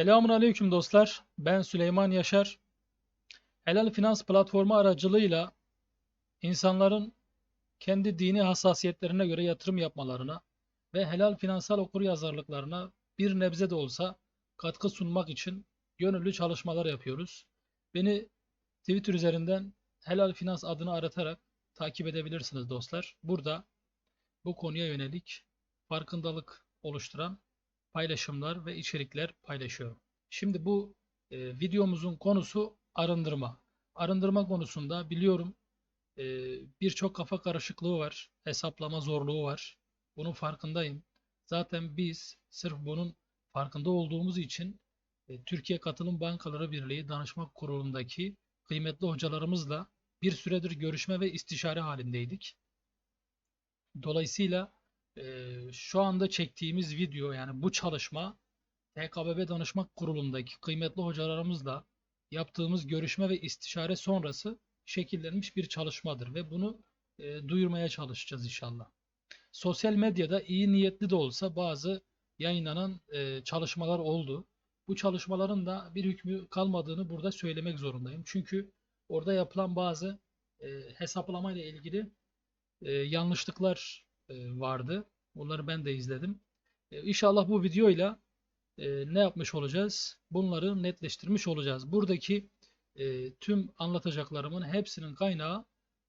Selamun Aleyküm dostlar. Ben Süleyman Yaşar. Helal Finans platformu aracılığıyla insanların kendi dini hassasiyetlerine göre yatırım yapmalarına ve helal finansal okuryazarlıklarına bir nebze de olsa katkı sunmak için gönüllü çalışmalar yapıyoruz. Beni Twitter üzerinden Helal Finans adını aratarak takip edebilirsiniz dostlar. Burada bu konuya yönelik farkındalık oluşturan paylaşımlar ve içerikler paylaşıyorum. Şimdi bu e, videomuzun konusu arındırma. Arındırma konusunda biliyorum e, birçok kafa karışıklığı var, hesaplama zorluğu var. Bunun farkındayım. Zaten biz sırf bunun farkında olduğumuz için e, Türkiye Katılım Bankaları Birliği Danışma Kurulu'ndaki kıymetli hocalarımızla bir süredir görüşme ve istişare halindeydik. Dolayısıyla e, şu anda çektiğimiz video yani bu çalışma TKBB Danışma Kurulu'ndaki kıymetli hocalarımızla yaptığımız görüşme ve istişare sonrası şekillenmiş bir çalışmadır ve bunu e, duyurmaya çalışacağız inşallah. Sosyal medyada iyi niyetli de olsa bazı yayınlanan e, çalışmalar oldu. Bu çalışmaların da bir hükmü kalmadığını burada söylemek zorundayım. Çünkü orada yapılan bazı e, hesaplama ile ilgili e, yanlışlıklar vardı. Bunları ben de izledim. E, İnşallah bu videoyla e, ne yapmış olacağız? Bunları netleştirmiş olacağız. Buradaki e, tüm anlatacaklarımın hepsinin kaynağı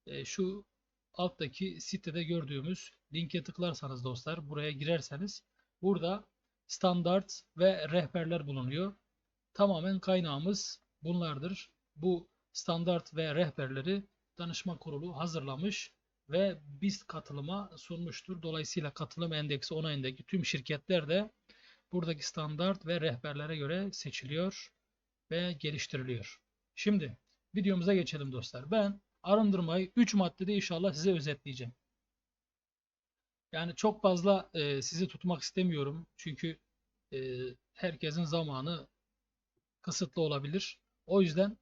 e, şu alttaki sitede gördüğümüz linke tıklarsanız dostlar, buraya girerseniz burada standart ve rehberler bulunuyor. Tamamen kaynağımız bunlardır. Bu standart ve rehberleri danışma kurulu hazırlamış ve BIST katılıma sunmuştur. Dolayısıyla katılım endeksi onayındaki tüm şirketler de buradaki standart ve rehberlere göre seçiliyor ve geliştiriliyor. Şimdi videomuza geçelim dostlar. Ben arındırmayı 3 maddede inşallah size özetleyeceğim. Yani çok fazla e, sizi tutmak istemiyorum. Çünkü e, herkesin zamanı kısıtlı olabilir. O yüzden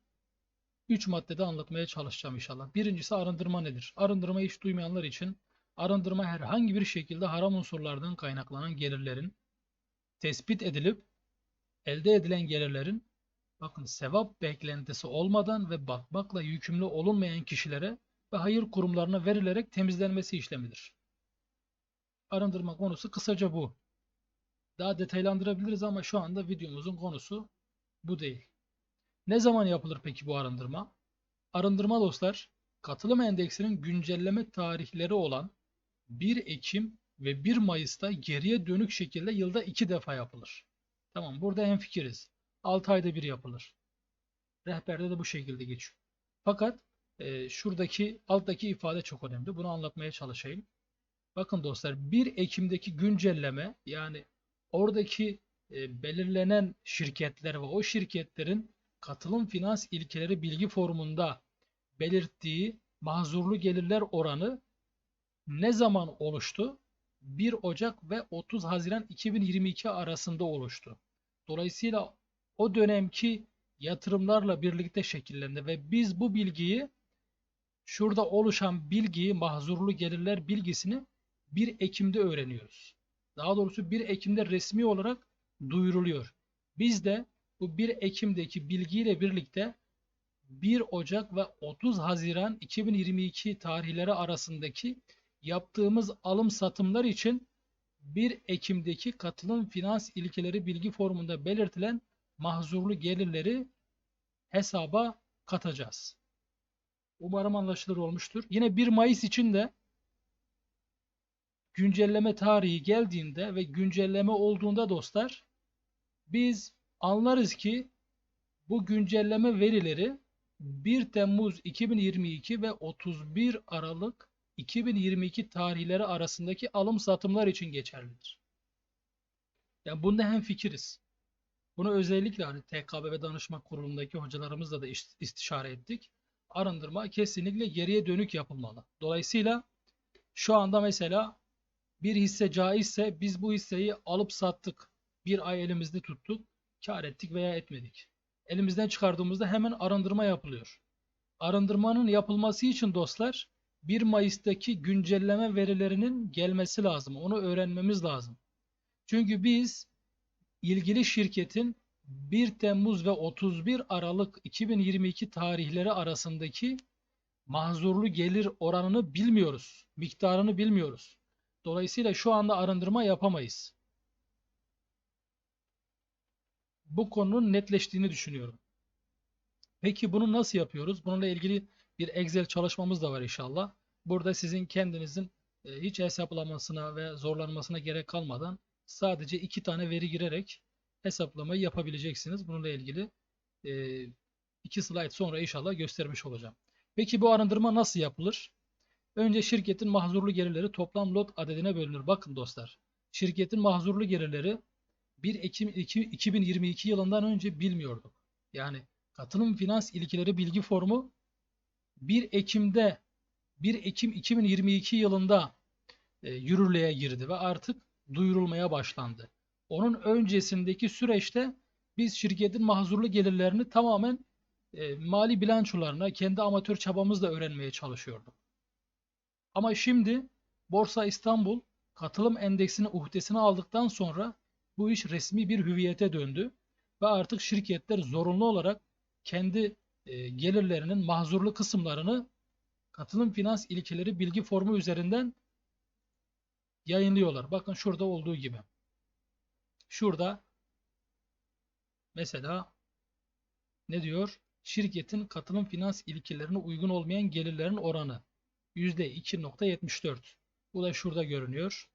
3 maddede anlatmaya çalışacağım inşallah. Birincisi arındırma nedir? Arındırmayı hiç duymayanlar için arındırma herhangi bir şekilde haram unsurlardan kaynaklanan gelirlerin tespit edilip elde edilen gelirlerin bakın sevap beklentisi olmadan ve bakmakla yükümlü olunmayan kişilere ve hayır kurumlarına verilerek temizlenmesi işlemidir. Arındırma konusu kısaca bu. Daha detaylandırabiliriz ama şu anda videomuzun konusu bu değil. Ne zaman yapılır peki bu arındırma? Arındırma dostlar, katılım endeksinin güncelleme tarihleri olan 1 Ekim ve 1 Mayıs'ta geriye dönük şekilde yılda 2 defa yapılır. Tamam burada hemfikiriz. 6 ayda bir yapılır. Rehberde de bu şekilde geçiyor. Fakat e, şuradaki alttaki ifade çok önemli. Bunu anlatmaya çalışayım. Bakın dostlar 1 Ekim'deki güncelleme yani oradaki e, belirlenen şirketler ve o şirketlerin katılım finans ilkeleri bilgi formunda belirttiği mahzurlu gelirler oranı ne zaman oluştu? 1 Ocak ve 30 Haziran 2022 arasında oluştu. Dolayısıyla o dönemki yatırımlarla birlikte şekillendi ve biz bu bilgiyi şurada oluşan bilgiyi mahzurlu gelirler bilgisini 1 Ekim'de öğreniyoruz. Daha doğrusu 1 Ekim'de resmi olarak duyuruluyor. Biz de bu 1 Ekim'deki bilgiyle birlikte 1 Ocak ve 30 Haziran 2022 tarihleri arasındaki yaptığımız alım satımlar için 1 Ekim'deki katılım finans ilkeleri bilgi formunda belirtilen mahzurlu gelirleri hesaba katacağız. Umarım anlaşılır olmuştur. Yine 1 Mayıs için de güncelleme tarihi geldiğinde ve güncelleme olduğunda dostlar biz anlarız ki bu güncelleme verileri 1 Temmuz 2022 ve 31 Aralık 2022 tarihleri arasındaki alım satımlar için geçerlidir. Yani bunda hem fikiriz. Bunu özellikle hani TKBB Danışma Kurulu'ndaki hocalarımızla da istişare ettik. Arındırma kesinlikle geriye dönük yapılmalı. Dolayısıyla şu anda mesela bir hisse caizse biz bu hisseyi alıp sattık. Bir ay elimizde tuttuk. Kar ettik veya etmedik. Elimizden çıkardığımızda hemen arındırma yapılıyor. Arındırmanın yapılması için dostlar 1 Mayıs'taki güncelleme verilerinin gelmesi lazım. Onu öğrenmemiz lazım. Çünkü biz ilgili şirketin 1 Temmuz ve 31 Aralık 2022 tarihleri arasındaki mahzurlu gelir oranını bilmiyoruz. Miktarını bilmiyoruz. Dolayısıyla şu anda arındırma yapamayız. Bu konunun netleştiğini düşünüyorum. Peki bunu nasıl yapıyoruz? Bununla ilgili bir Excel çalışmamız da var inşallah. Burada sizin kendinizin e, hiç hesaplamasına ve zorlanmasına gerek kalmadan sadece iki tane veri girerek hesaplamayı yapabileceksiniz. Bununla ilgili e, iki slide sonra inşallah göstermiş olacağım. Peki bu arındırma nasıl yapılır? Önce şirketin mahzurlu gelirleri toplam lot adedine bölünür. Bakın dostlar, şirketin mahzurlu gelirleri 1 Ekim 2022 yılından önce bilmiyorduk. Yani katılım finans ilkeleri bilgi formu 1 Ekim'de 1 Ekim 2022 yılında e, yürürlüğe girdi ve artık duyurulmaya başlandı. Onun öncesindeki süreçte biz şirketin mahzurlu gelirlerini tamamen e, mali bilançolarına kendi amatör çabamızla öğrenmeye çalışıyorduk. Ama şimdi Borsa İstanbul katılım endeksini uhdesine aldıktan sonra bu iş resmi bir hüviyete döndü ve artık şirketler zorunlu olarak kendi e, gelirlerinin mahzurlu kısımlarını katılım finans ilkeleri bilgi formu üzerinden yayınlıyorlar. Bakın şurada olduğu gibi. Şurada mesela ne diyor? Şirketin katılım finans ilkelerine uygun olmayan gelirlerin oranı %2.74. Bu da şurada görünüyor.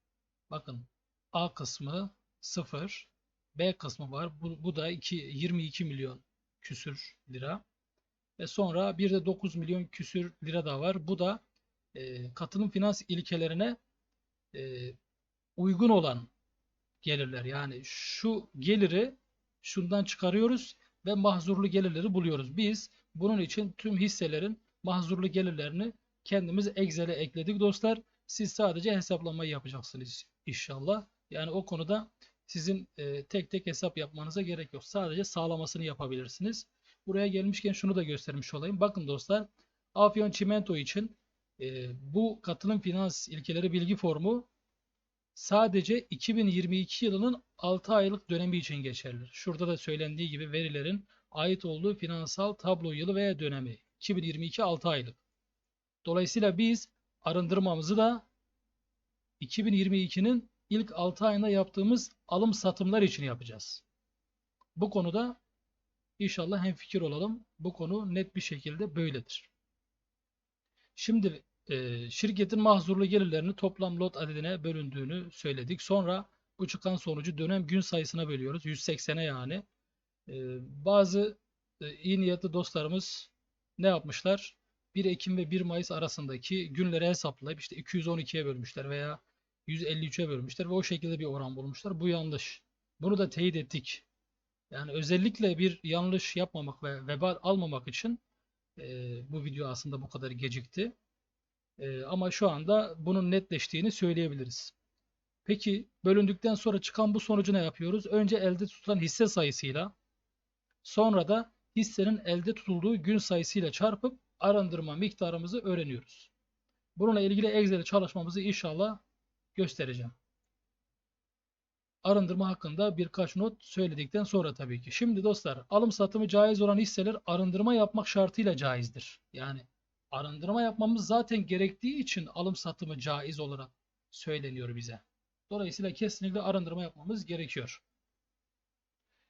Bakın A kısmı 0, B kısmı var. Bu, bu da 2, 22 milyon küsür lira. Ve sonra bir de 9 milyon küsür lira da var. Bu da e, katılım finans ilkelerine e, uygun olan gelirler. Yani şu geliri şundan çıkarıyoruz ve mahzurlu gelirleri buluyoruz. Biz bunun için tüm hisselerin mahzurlu gelirlerini kendimiz Excel'e ekledik dostlar. Siz sadece hesaplamayı yapacaksınız inşallah. Yani o konuda sizin e, tek tek hesap yapmanıza gerek yok. Sadece sağlamasını yapabilirsiniz. Buraya gelmişken şunu da göstermiş olayım. Bakın dostlar Afyon Çimento için e, bu katılım finans ilkeleri bilgi formu sadece 2022 yılının 6 aylık dönemi için geçerlidir. Şurada da söylendiği gibi verilerin ait olduğu finansal tablo yılı veya dönemi 2022 6 aylık. Dolayısıyla biz arındırmamızı da 2022'nin ilk 6 ayında yaptığımız alım satımlar için yapacağız. Bu konuda inşallah hemfikir olalım. Bu konu net bir şekilde böyledir. Şimdi e, şirketin mahzurlu gelirlerini toplam lot adedine bölündüğünü söyledik. Sonra bu çıkan sonucu dönem gün sayısına bölüyoruz. 180'e yani. E, bazı e, iyi niyetli dostlarımız ne yapmışlar? 1 Ekim ve 1 Mayıs arasındaki günleri hesaplayıp işte 212'ye bölmüşler veya 153'e bölmüşler ve o şekilde bir oran bulmuşlar. Bu yanlış. Bunu da teyit ettik. Yani özellikle bir yanlış yapmamak ve vebal almamak için e, bu video aslında bu kadar gecikti. E, ama şu anda bunun netleştiğini söyleyebiliriz. Peki bölündükten sonra çıkan bu sonucu ne yapıyoruz? Önce elde tutulan hisse sayısıyla sonra da hissenin elde tutulduğu gün sayısıyla çarpıp arındırma miktarımızı öğreniyoruz. Bununla ilgili Excel çalışmamızı inşallah göstereceğim. Arındırma hakkında birkaç not söyledikten sonra tabii ki. Şimdi dostlar alım satımı caiz olan hisseler arındırma yapmak şartıyla caizdir. Yani arındırma yapmamız zaten gerektiği için alım satımı caiz olarak söyleniyor bize. Dolayısıyla kesinlikle arındırma yapmamız gerekiyor.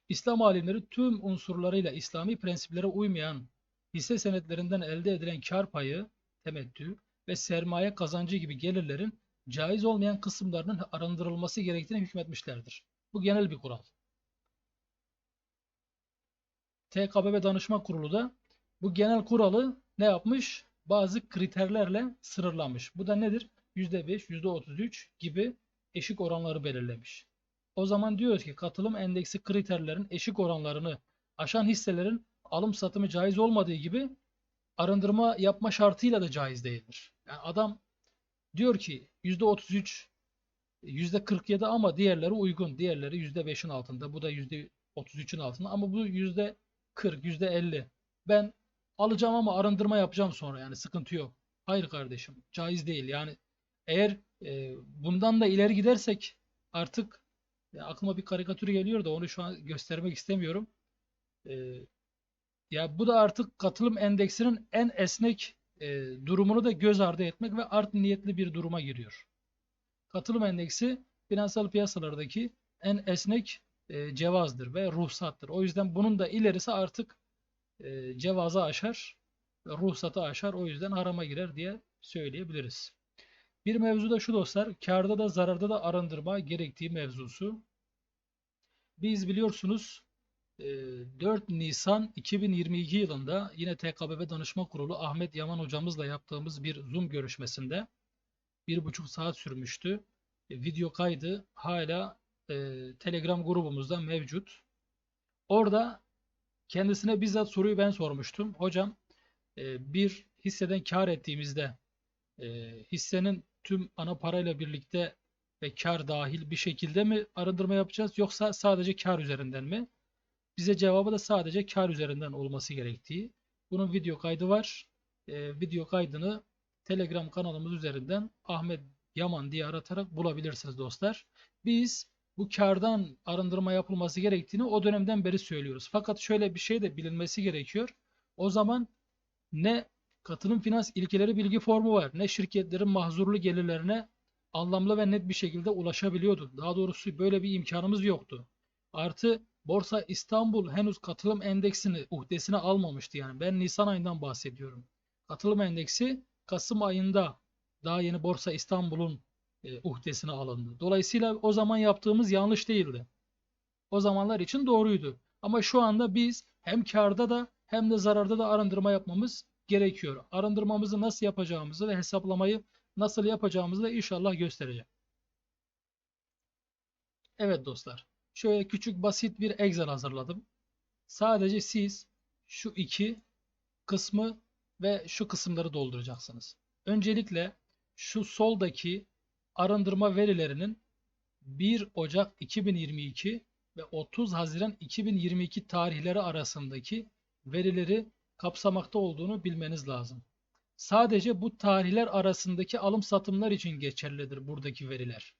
İslam alimleri tüm unsurlarıyla İslami prensiplere uymayan hisse senetlerinden elde edilen kar payı, temettü ve sermaye kazancı gibi gelirlerin caiz olmayan kısımlarının arındırılması gerektiğini hükmetmişlerdir. Bu genel bir kural. TKBB Danışma Kurulu da bu genel kuralı ne yapmış? Bazı kriterlerle sınırlamış. Bu da nedir? %5, %33 gibi eşik oranları belirlemiş. O zaman diyoruz ki katılım endeksi kriterlerin eşik oranlarını aşan hisselerin alım satımı caiz olmadığı gibi arındırma yapma şartıyla da caiz değildir. Yani adam diyor ki %33 %47 ama diğerleri uygun. Diğerleri %5'in altında. Bu da %33'ün altında ama bu %40, %50. Ben alacağım ama arındırma yapacağım sonra yani sıkıntı yok. Hayır kardeşim caiz değil. Yani eğer e, bundan da ileri gidersek artık ya aklıma bir karikatür geliyor da onu şu an göstermek istemiyorum. Ee, ya bu da artık katılım endeksinin en esnek e, durumunu da göz ardı etmek ve art niyetli bir duruma giriyor. Katılım endeksi finansal piyasalardaki en esnek e, cevazdır ve ruhsattır. O yüzden bunun da ilerisi artık e, cevaza aşar, ruhsatı aşar. O yüzden harama girer diye söyleyebiliriz. Bir mevzu da şu dostlar, karda da zararda da arındırma gerektiği mevzusu. Biz biliyorsunuz 4 Nisan 2022 yılında yine TKBB Danışma Kurulu Ahmet Yaman hocamızla yaptığımız bir Zoom görüşmesinde bir buçuk saat sürmüştü. E, Video kaydı hala e, Telegram grubumuzda mevcut. Orada kendisine bizzat soruyu ben sormuştum. Hocam e, bir hisseden kar ettiğimizde e, hissenin tüm ana parayla birlikte ve kar dahil bir şekilde mi arındırma yapacağız yoksa sadece kar üzerinden mi? Bize cevabı da sadece kar üzerinden olması gerektiği. Bunun video kaydı var. E, video kaydını Telegram kanalımız üzerinden Ahmet Yaman diye aratarak bulabilirsiniz dostlar. Biz bu kardan arındırma yapılması gerektiğini o dönemden beri söylüyoruz. Fakat şöyle bir şey de bilinmesi gerekiyor. O zaman ne katılım finans ilkeleri bilgi formu var ne şirketlerin mahzurlu gelirlerine anlamlı ve net bir şekilde ulaşabiliyordu. Daha doğrusu böyle bir imkanımız yoktu. Artı Borsa İstanbul henüz katılım endeksini uhdesine almamıştı yani. Ben Nisan ayından bahsediyorum. Katılım endeksi Kasım ayında daha yeni Borsa İstanbul'un e, uhdesine alındı. Dolayısıyla o zaman yaptığımız yanlış değildi. O zamanlar için doğruydu. Ama şu anda biz hem karda da hem de zararda da arındırma yapmamız gerekiyor. Arındırmamızı nasıl yapacağımızı ve hesaplamayı nasıl yapacağımızı da inşallah göstereceğim. Evet dostlar. Şöyle küçük basit bir Excel hazırladım. Sadece siz şu iki kısmı ve şu kısımları dolduracaksınız. Öncelikle şu soldaki arındırma verilerinin 1 Ocak 2022 ve 30 Haziran 2022 tarihleri arasındaki verileri kapsamakta olduğunu bilmeniz lazım. Sadece bu tarihler arasındaki alım satımlar için geçerlidir buradaki veriler.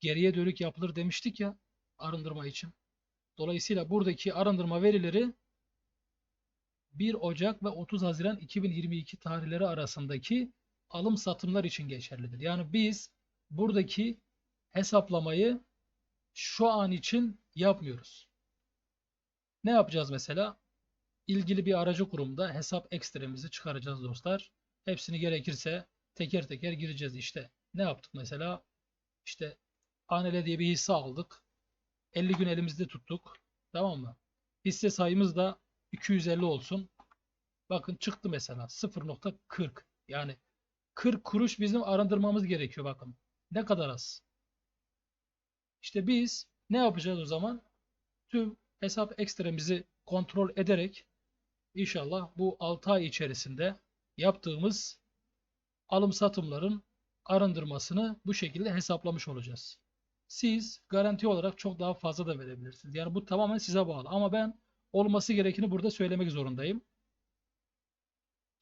Geriye dönük yapılır demiştik ya arındırma için. Dolayısıyla buradaki arındırma verileri 1 Ocak ve 30 Haziran 2022 tarihleri arasındaki alım satımlar için geçerlidir. Yani biz buradaki hesaplamayı şu an için yapmıyoruz. Ne yapacağız mesela? İlgili bir aracı kurumda hesap ekstremizi çıkaracağız dostlar. Hepsini gerekirse teker teker gireceğiz işte. Ne yaptık mesela? İşte Anele diye bir hisse aldık. 50 gün elimizde tuttuk. Tamam mı? Hisse sayımız da 250 olsun. Bakın çıktı mesela 0.40. Yani 40 kuruş bizim arındırmamız gerekiyor bakın. Ne kadar az. İşte biz ne yapacağız o zaman? Tüm hesap ekstremizi kontrol ederek inşallah bu 6 ay içerisinde yaptığımız alım satımların arındırmasını bu şekilde hesaplamış olacağız. Siz garanti olarak çok daha fazla da verebilirsiniz. Yani bu tamamen size bağlı. Ama ben olması gerekeni burada söylemek zorundayım.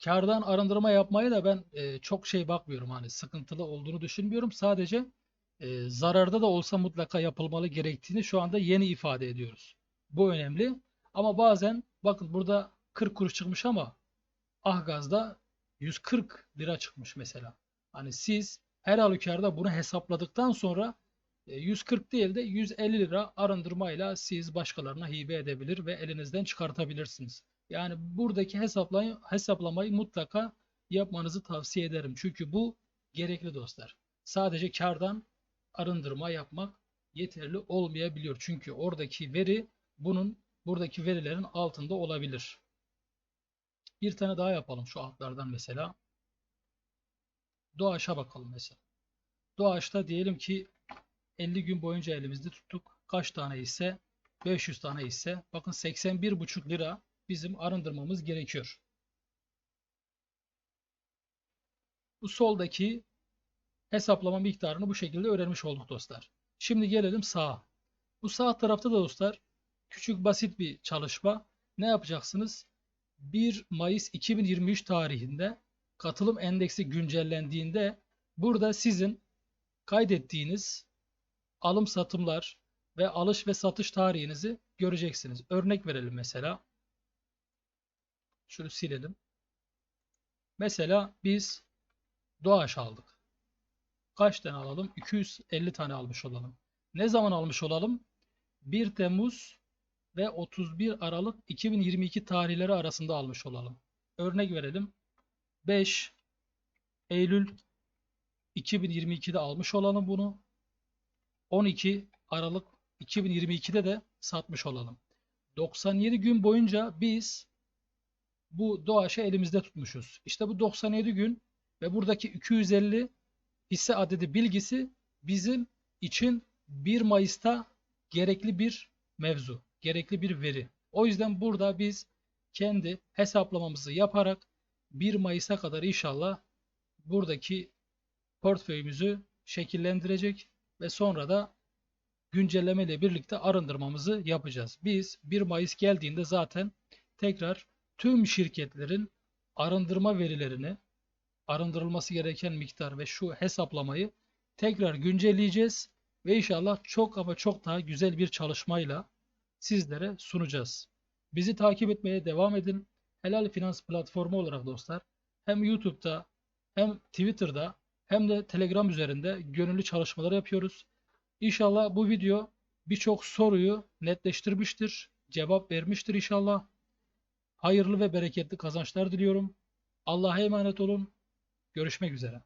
Kardan arındırma yapmaya da ben e, çok şey bakmıyorum. Hani sıkıntılı olduğunu düşünmüyorum. Sadece e, zararda da olsa mutlaka yapılmalı gerektiğini şu anda yeni ifade ediyoruz. Bu önemli. Ama bazen bakın burada 40 kuruş çıkmış ama Ahgaz'da 140 lira çıkmış mesela. Hani siz her halükarda bunu hesapladıktan sonra 140 değil de 150 lira arındırmayla siz başkalarına hibe edebilir ve elinizden çıkartabilirsiniz. Yani buradaki hesaplamayı, hesaplamayı mutlaka yapmanızı tavsiye ederim. Çünkü bu gerekli dostlar. Sadece kardan arındırma yapmak yeterli olmayabiliyor. Çünkü oradaki veri bunun buradaki verilerin altında olabilir. Bir tane daha yapalım şu altlardan mesela. Doğaç'a bakalım mesela. Doğaç'ta diyelim ki 50 gün boyunca elimizde tuttuk. Kaç tane ise 500 tane ise bakın 81,5 lira bizim arındırmamız gerekiyor. Bu soldaki hesaplama miktarını bu şekilde öğrenmiş olduk dostlar. Şimdi gelelim sağa. Bu sağ tarafta da dostlar küçük basit bir çalışma. Ne yapacaksınız? 1 Mayıs 2023 tarihinde katılım endeksi güncellendiğinde burada sizin kaydettiğiniz alım satımlar ve alış ve satış tarihinizi göreceksiniz. Örnek verelim mesela. Şunu silelim. Mesela biz doğaç aldık. Kaç tane alalım? 250 tane almış olalım. Ne zaman almış olalım? 1 Temmuz ve 31 Aralık 2022 tarihleri arasında almış olalım. Örnek verelim. 5 Eylül 2022'de almış olalım bunu. 12 Aralık 2022'de de satmış olalım. 97 gün boyunca biz bu doğaçı elimizde tutmuşuz. İşte bu 97 gün ve buradaki 250 hisse adedi bilgisi bizim için 1 Mayıs'ta gerekli bir mevzu, gerekli bir veri. O yüzden burada biz kendi hesaplamamızı yaparak 1 Mayıs'a kadar inşallah buradaki portföyümüzü şekillendirecek ve sonra da güncelleme ile birlikte arındırmamızı yapacağız. Biz 1 Mayıs geldiğinde zaten tekrar tüm şirketlerin arındırma verilerini, arındırılması gereken miktar ve şu hesaplamayı tekrar güncelleyeceğiz ve inşallah çok ama çok daha güzel bir çalışmayla sizlere sunacağız. Bizi takip etmeye devam edin. Helal Finans platformu olarak dostlar hem YouTube'da hem Twitter'da hem de Telegram üzerinde gönüllü çalışmalar yapıyoruz. İnşallah bu video birçok soruyu netleştirmiştir, cevap vermiştir inşallah. Hayırlı ve bereketli kazançlar diliyorum. Allah'a emanet olun. Görüşmek üzere.